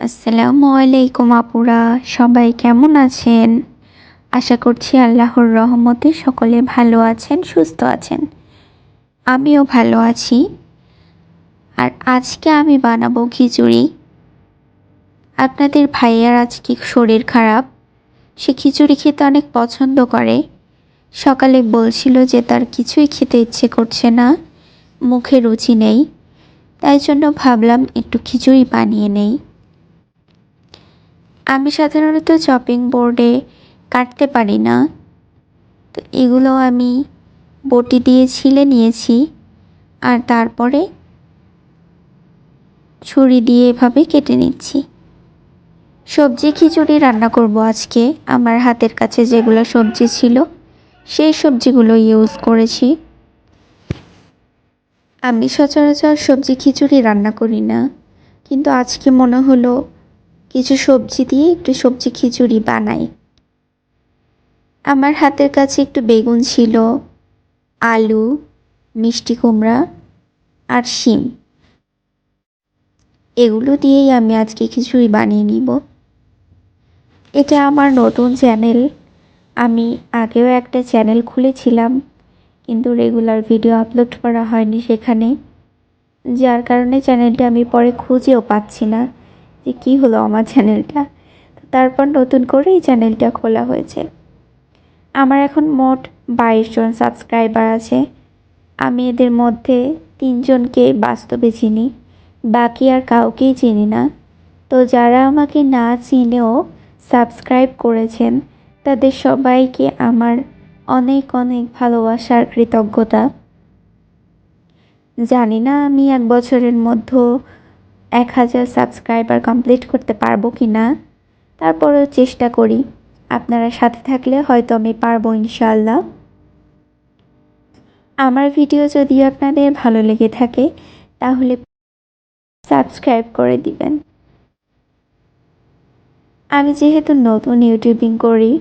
আসসালামু আলাইকুম আপুরা, সবাই কেমন আছেন? আশা করছি আল্লাহর রহমতে সকলে ভালো আছেন, সুস্থ আছেন। আমিও ভালো আছি। আর আজকে আমি বানাবো খিচুড়ি। আপনাদের ভাইয়ার আজকে শরীর খারাপ। সে খিচুড়ি খেতে অনেক পছন্দ করে। সকালে বলছিল যে তার কিছুই খেতে ইচ্ছে করছে না, মুখে রুচি নেই। তাই জন্য ভাবলাম একটু খিচুড়ি বানিয়ে নেই। আমি সাধারণত চপিং বোর্ডে কাটতে পারি না। তো এগুলো আমি বটি দিয়ে ছিলে নিয়েছি আর তারপরে ছুরি দিয়ে এভাবে কেটে নিচ্ছি। সবজি খিচুড়ি রান্না করব আজকে। আমার হাতের কাছে যেগুলো সবজি ছিল, সেই সবজিগুলো ইউজ করেছি। আমি সচরাচর সবজি খিচুড়ি রান্না করি না, কিন্তু আজকে মনে হলো কিছু সবজি দিয়ে একটু সবজি খিচুড়ি বানাই। আমার হাতের কাছে একটু বেগুন ছিল, আলু, মিষ্টি কুমড়া আর শিম। এগুলো দিয়েই আমি আজকে খিচুড়ি বানিয়ে নিব। এটা আমার নতুন চ্যানেল। আমি আগেও একটা চ্যানেল খুলেছিলাম, কিন্তু রেগুলার ভিডিও আপলোড করা হয়নি সেখানে। যার কারণে চ্যানেলটা আমি পরে খুঁজেও পাচ্ছি না। যে কী হলো আমার চ্যানেলটা? তারপর নতুন করে এই চ্যানেলটা খোলা হয়েছে। আমার এখন মোট বাইশ জন সাবস্ক্রাইবার আছে। আমি এদের মধ্যে তিনজনকে বাস্তবে চিনি, বাকি আর কাউকেই চিনি না। তো যারা আমাকে না চিনেও সাবস্ক্রাইব করেছেন, তাদের সবাইকে আমার অনেক অনেক ভালোবাসার কৃতজ্ঞতা। জানি না আমি এক বছরের মধ্যে এক হাজার সাবস্ক্রাইবার কমপ্লিট করতে পারব কি না? তারপরেও চেষ্টা করি। আপনারা সাথে থাকলে হয়তো আমি পারব ইনশাল্লাহ আমার ভিডিও যদি আপনাদের ভালো লেগে থাকে, তাহলে সাবস্ক্রাইব করে দিবেন। আমি যেহেতু নতুন ইউটিউবিং করি,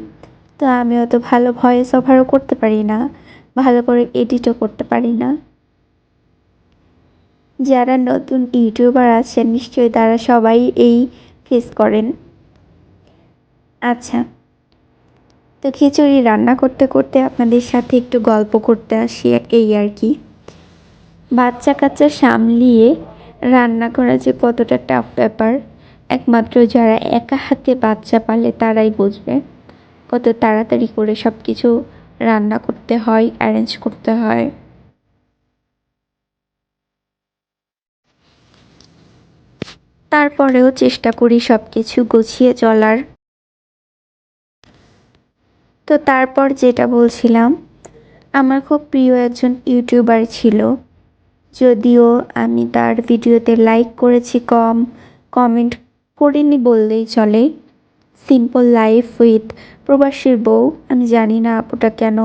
তো আমি অত ভালো ভয়েস ওভারও করতে পারি না, ভালো করে এডিটও করতে পারি না। যারা নতুন ইউটিউবার আছেন, নিশ্চয়ই তারা সবাই এই ফেস করেন। আচ্ছা তো খিচুড়ি রান্না করতে করতে আপনাদের সাথে একটু গল্প করতে আসি এই আর কি। বাচ্চা কাচ্চা সামলিয়ে রান্না করা যে কতটা টাফ ব্যাপার, একমাত্র যারা একা হাতে বাচ্চা পালে তারাই বুঝবে। কত তাড়াতাড়ি করে সব কিছু রান্না করতে হয় অ্যারেঞ্জ করতে হয়। তারপরেও চেষ্টা করি সব কিছু গুছিয়ে চলার। তো তারপর যেটা বলছিলাম, আমার খুব প্রিয় একজন ইউটিউবার ছিল, যদিও আমি তার ভিডিওতে লাইক করেছি কম কমেন্ট করিনি বললেই চলে। সিম্পল লাইফ উইথ প্রবাসীর বউ, আমি জানি না আপুটা কেন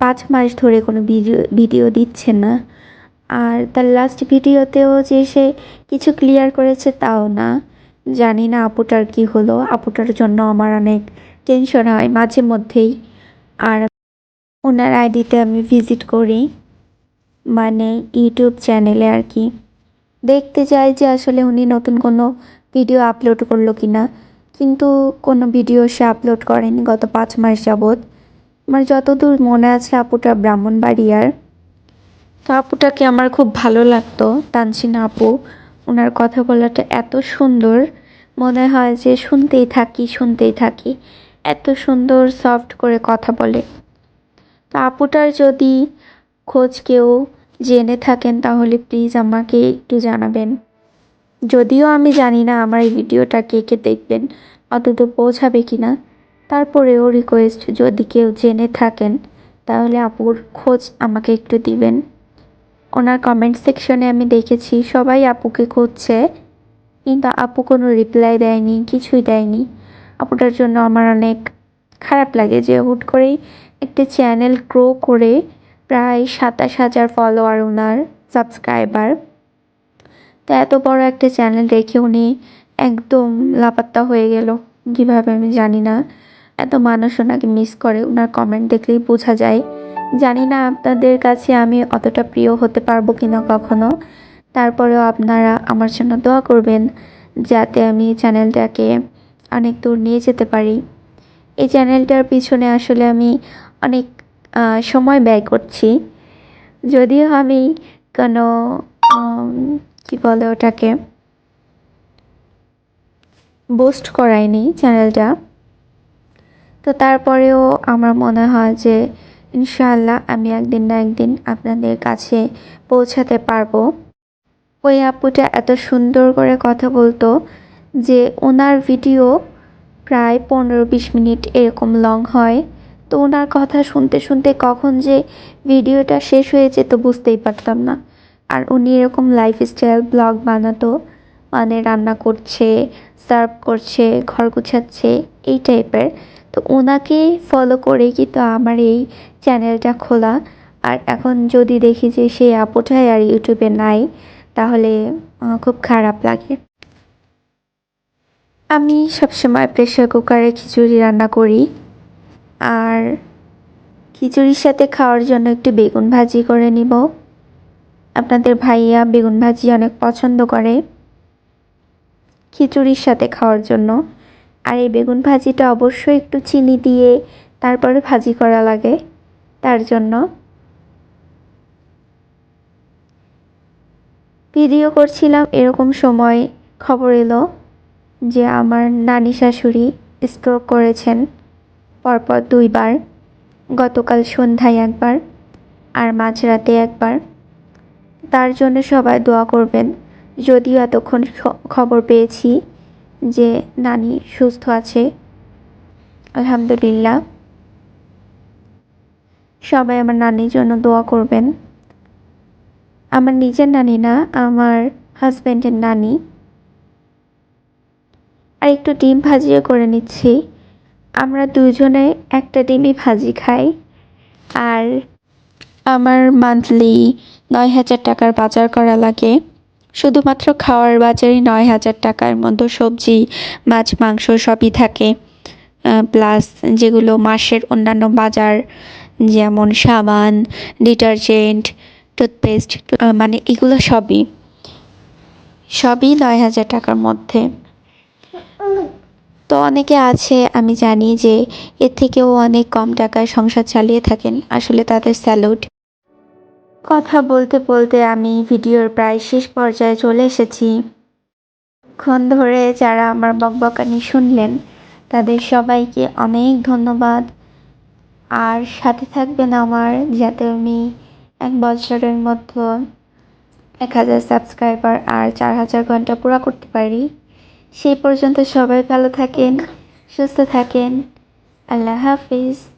পাঁচ মাস ধরে কোনো ভিডিও ভিডিও দিচ্ছে না। আর তার লাস্ট ভিডিওতেও যে সে কিছু ক্লিয়ার করেছে তাও না। জানি না আপুটার কি হলো। আপুটার জন্য আমার অনেক টেনশন হয় মাঝে মধ্যেই। আর ওনার আইডিতে আমি ভিজিট করি। মানে ইউটিউব চ্যানেলে আর কি। দেখতে চাই যে আসলে উনি নতুন কোনো ভিডিও আপলোড করল কি না কিন্তু কোনো ভিডিও সে আপলোড করেনি গত পাঁচ মাস যাবৎ। আমার যতদূর মনে আছে আপুটা ব্রাহ্মণবাড়িয়ার। তো আপুটাকে আমার খুব ভালো লাগতো, তানসিনা আপু। ওনার কথা বলাটা এত সুন্দর। মনে হয় যে শুনতেই থাকি শুনতেই থাকি। এত সুন্দর সফট করে কথা বলে। তো আপুটার যদি খোঁজ কেউ জেনে থাকেন, তাহলে প্লিজ আমাকে একটু জানাবেন। যদিও আমি জানি না আমার এই ভিডিওটা কে কে দেখবেন অতদূর পৌঁছাবে কি না তারপরেও রিকোয়েস্ট যদি কেউ জেনে থাকেন, তাহলে আপুর খোঁজ আমাকে একটু দিবেন। ওনার কমেন্ট সেকশনে আমি দেখেছি, সবাই আপুকে খুঁজছে, কিন্তু আপু কোনো রিপ্লাই দেয়নি, কিছুই দেয়নি। আপুটার জন্য আমার অনেক খারাপ লাগে যে হুট করেই একটি চ্যানেল গ্রো করে প্রায় সাতাশ হাজার ফলোয়ার ওনার সাবস্ক্রাইবার তো এত বড় একটা চ্যানেল রেখে উনি একদম লাপাত্তা হয়ে গেল, কীভাবে আমি জানি না। এত মানুষ ওনাকে মিস করে, ওনার কমেন্ট দেখলেই বোঝা যায়। জানি না আপনাদের কাছে আমি অতটা প্রিয় হতে পারব কি না কখনো। তারপরেও আপনারা আমার জন্য দোয়া করবেন, যাতে আমি চ্যানেলটাকে অনেক দূর নিয়ে যেতে পারি। এই চ্যানেলটার পিছনে আসলে আমি অনেক সময় ব্যয় করছি। যদিও আমি কোনো কি বলে ওটাকে বোস্ট করাইনি চ্যানেলটা। তো তারপরেও আমার মনে হয় যে ইনশাআল্লাহ আমি একদিন না একদিন আপনাদের কাছে পৌঁছাতে পারব। ওই আপুটা এত সুন্দর করে কথা বলতো যে ওনার ভিডিও প্রায় পনেরো বিশ মিনিট এরকম লং হয়। তো ওনার কথা শুনতে শুনতে কখন যে ভিডিওটা শেষ হয়েছে তো বুঝতেই পারতাম না। আর উনি এরকম লাইফস্টাইল ব্লগ বানাতো মানে রান্না করছে সার্ভ করছে, ঘর গুছাচ্ছে। এই টাইপের তো ওনাকে ফলো করে কিন্তু আমার এই চ্যানেলটা খোলা। আর এখন যদি দেখি যে সেই আপুটাই আর ইউটিউবে নাই, তাহলে খুব খারাপ লাগে। আমি সবসময় প্রেশার কুকারে খিচুড়ি রান্না করি। আর খিচুড়ির সাথে খাওয়ার জন্য একটু বেগুন ভাজি করে নিব। আপনাদের ভাইয়া বেগুন ভাজি অনেক পছন্দ করে খিচুড়ির সাথে খাওয়ার জন্য। আর এই বেগুন ভাজিটা অবশ্যই একটু চিনি দিয়ে তারপরে ভাজি করা লাগে, তার জন্য। ভিডিও করছিলাম এরকম সময় খবর এলো যে আমার নানি শাশুড়ি স্ট্রোক করেছেন পরপর দুইবার, গতকাল সন্ধ্যায় একবার আর মাঝরাতে একবার। তার জন্য সবাই দোয়া করবেন, যদিও এতক্ষণ খবর পেয়েছি যে নানি সুস্থ আছে। আলহামদুলিল্লাহ। সবাই আমার নানির জন্য দোয়া করবেন। আমার নিজের নানি না, আমার হাজব্যান্ডের নানি। আর একটু ডিম ভাজিও করে নিচ্ছি। আমরা দুজনে একটা ডিমই ভাজি খাই। আর আমার মান্থলি নয় হাজার টাকার বাজার করা লাগে। শুধুমাত্র খাওয়ার বাজারই নয় হাজার টাকার মধ্যে সবজি, মাছ, মাংস সবই থাকে। প্লাস যেগুলো মাসের অন্যান্য বাজার, যেমন সাবান, ডিটারজেন্ট, টুথপেস্ট মানে এগুলো সবই। সবই নয় হাজার টাকার মধ্যে। তো অনেকে আছে, আমি জানি যে এর থেকেও অনেক কম টাকায় সংসার চালিয়ে থাকেন। আসলে তাদের স্যালুট কথা বলতে বলতে আমি ভিডিওর প্রায় শেষ পর্যায়ে চলে এসেছি। ক্ষণ ধরে যারা আমার বকবকানি শুনলেন, তাদের সবাইকে অনেক ধন্যবাদ। আর সাথে থাকবেন আমার যাতে আমি এক বছরের মধ্যে এক হাজার সাবস্ক্রাইবার আর চার হাজার ঘণ্টা পুরো করতে পারি। সেই পর্যন্ত সবাই ভালো থাকেন, সুস্থ থাকেন। আল্লাহ হাফিজ।